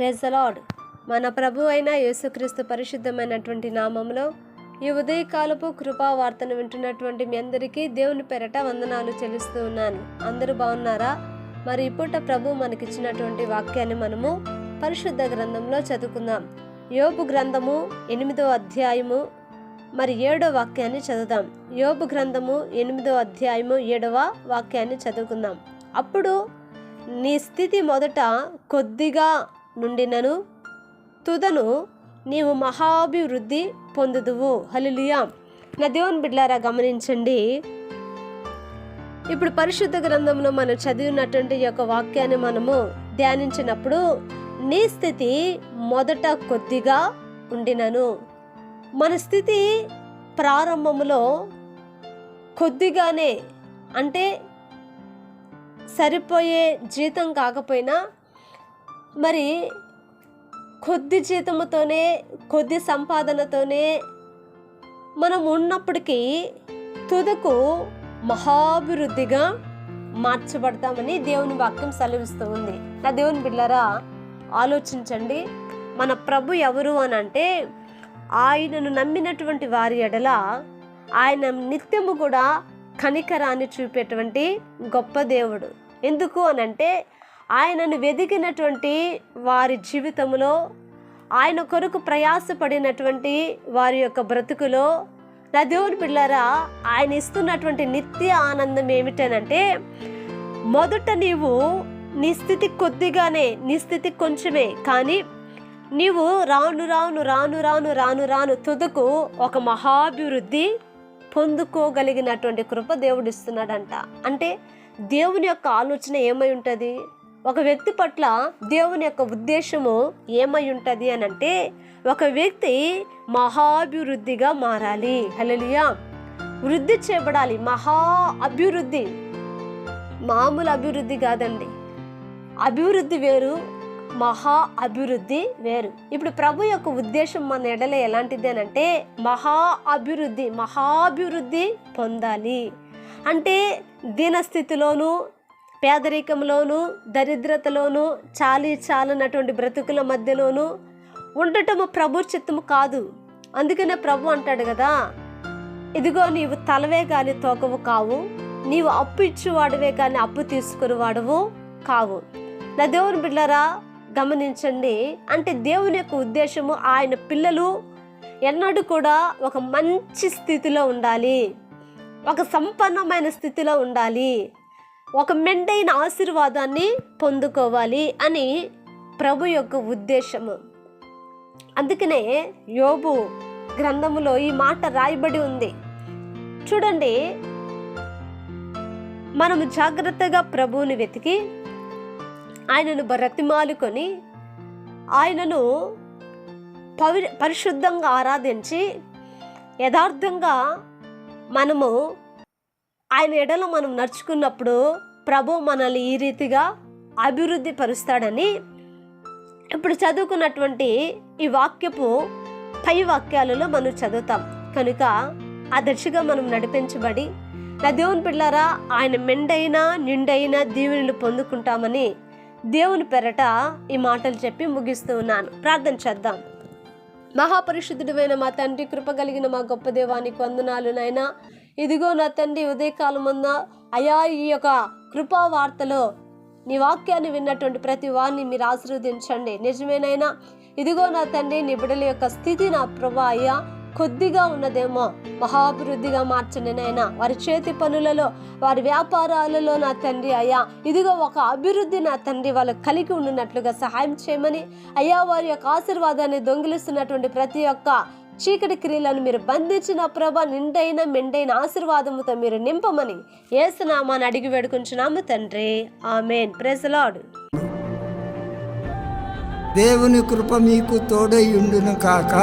Praise lord మన ప్రభు అయిన యేసుక్రీస్తు పరిశుద్ధమైనటువంటి నామంలో ఈ ఉదయకాలపు కృపా వార్తను వింటున్నటువంటి మీ అందరికీ దేవుని పెరట వందనాలు చెల్లిస్తూ ఉన్నాను. అందరూ బాగున్నారా? మరి ఇప్పుట ప్రభు మనకిచ్చినటువంటి వాక్యాన్ని మనము పరిశుద్ధ గ్రంథంలో చదువుకుందాం. యోబు గ్రంథము ఎనిమిదో అధ్యాయము మరి ఏడో వాక్యాన్ని చదువుదాం. యోబు గ్రంథము ఎనిమిదో అధ్యాయము ఏడవ వాక్యాన్ని చదువుకుందాం. అప్పుడు నీ స్థితి మొదట కొద్దిగా నుండినను. తుదను నీవు మహాభివృద్ధి పొందుదువు. హలిలియా నా దేవుని బిడ్లారా గమనించండి. ఇప్పుడు పరిశుద్ధ గ్రంథంలో మనం చదివినటువంటి యొక్క వాక్యాన్ని మనము ధ్యానించినప్పుడు నీ స్థితి మొదట కొద్దిగా ఉండినను. మన స్థితి ప్రారంభంలో కొద్దిగానే అంటే సరిపోయే జీతం కాకపోయినా మరి కొద్ది జీతముతోనే కొద్ది సంపాదనతోనే మనం ఉన్నప్పటికీ తుదకు మహాభివృద్ధిగా మార్చబడతామని దేవుని వాక్యం సెలవిస్తూ ఉంది. నా దేవుని బిళ్ళరా ఆలోచించండి. మన ప్రభు ఎవరు అని అంటే ఆయనను నమ్మినటువంటి వారి ఎడల ఆయన నిత్యము కూడా కనికరాన్ని చూపేటువంటి గొప్ప దేవుడు. ఎందుకు అని అంటే ఆయనను వెదికినటువంటి వారి జీవితంలో ఆయన కొరకు ప్రయాసపడినటువంటి వారి యొక్క బ్రతుకులో నా దేవుని పిల్లరా ఆయన ఇస్తున్నటువంటి నిత్య ఆనందం ఏమిటనంటే మొదట నీవు నీ స్థితి కొద్దిగానే నీ స్థితి కొంచెమే కానీ నీవు రాను రాను రాను రాను రాను రాను తుదకు ఒక మహాభివృద్ధి పొందుకోగలిగినటువంటి కృప దేవుడు ఇస్తున్నాడంట. అంటే దేవుని యొక్క ఆలోచన ఏమై ఉంటుంది? ఒక వ్యక్తి పట్ల దేవుని యొక్క ఉద్దేశము ఏమై ఉంటుంది అని అంటే ఒక వ్యక్తి మహాభివృద్ధిగా మారాలి. హలలియా వృద్ధి చేయబడాలి మహా అభివృద్ధి. మామూలు అభివృద్ధి కాదండి. అభివృద్ధి వేరు మహా అభివృద్ధి వేరు. ఇప్పుడు ప్రభు యొక్క ఉద్దేశం మన ఎడల ఎలాంటిది అని అంటే మహా అభివృద్ధి మహాభివృద్ధి పొందాలి. అంటే దీనస్థితిలోనూ పేదరికంలోను దరిద్రతలోను చాలి చాలనటువంటి బ్రతుకుల మధ్యలోను ఉండటము ప్రభు చిత్తము కాదు. అందుకనే ప్రభు అంటాడు కదా ఇదిగో నీవు తలవే కానీ తోకవు కావు నీవు అప్పు ఇచ్చేవాడివే కానీ అప్పు తీసుకుని వాడవు కావు. నా దేవుని బిడ్డరా గమనించండి. అంటే దేవుని యొక్క ఉద్దేశము ఆయన పిల్లలు ఎన్నడూ కూడా ఒక మంచి స్థితిలో ఉండాలి. ఒక సంపన్నమైన స్థితిలో ఉండాలి. ఒక మెండైన ఆశీర్వాదాన్ని పొందుకోవాలి అని ప్రభు యొక్క ఉద్దేశము. అందుకనే యోబు గ్రంథములో ఈ మాట రాయబడి ఉంది. చూడండి మనము జాగ్రత్తగా ప్రభువుని వెతికి ఆయనను బ్రతిమాలుకొని ఆయనను పవి పరిశుద్ధంగా ఆరాధించి యథార్థంగా మనము ఆయన ఎడలో మనం నడుచుకున్నప్పుడు ప్రభు మనల్ని ఈ రీతిగా అభివృద్ధి పరుస్తాడని ఇప్పుడు చదువుకున్నటువంటి ఈ వాక్యపు పై వాక్యాలలో మనం చదువుతాం. కనుక ఆ దర్శగా మనం నడిపించబడి నా దేవుని పిల్లారా ఆయన మెండైన నిండైన దీవెనలు పొందుకుంటామని దేవుని పెరట ఈ మాటలు చెప్పి ముగిస్తూ ఉన్నాను. ప్రార్థన చేద్దాం. మహాపరిశుద్ధుడైన మా తండ్రి కృప కలిగిన మా గొప్ప దేవానికి వందనాలు నాయనా. ఇదిగో నా తండ్రి ఉదయకాలమున్న అయా ఈ యొక్క కృపా వార్తలో నీ వాక్యాన్ని విన్నటువంటి ప్రతి వారిని మీరు ఆశీర్వదించండి. నిజమేనైనా ఇదిగో నా తండ్రి నీ బిడ్డల యొక్క స్థితి నా ప్రభా అయ్యా కొద్దిగా ఉన్నదేమో మహాభివృద్ధిగా మార్చండి నాయన వారి చేతి పనులలో వారి వ్యాపారాలలో నా తండ్రి అయ్యా ఇదిగో ఒక అభివృద్ధి నా తండ్రి వాళ్ళు కలిగి ఉండినట్లుగా సహాయం చేయమని అయ్యా వారి యొక్క ఆశీర్వాదాన్ని దొంగిలిస్తున్నటువంటి ప్రతి ఒక్క చీకటి క్రియలను మీరు బంధించిన ప్రభ నిండైన మెండైన ఆశీర్వాదముతో మీరు నింపమని ఏసునామాని అడిగి వేడుకుంటున్నాము తండ్రి. ఆమెన్. ప్రెసలాడు దేవుని కృప మీకు తోడై ఉండును కాక.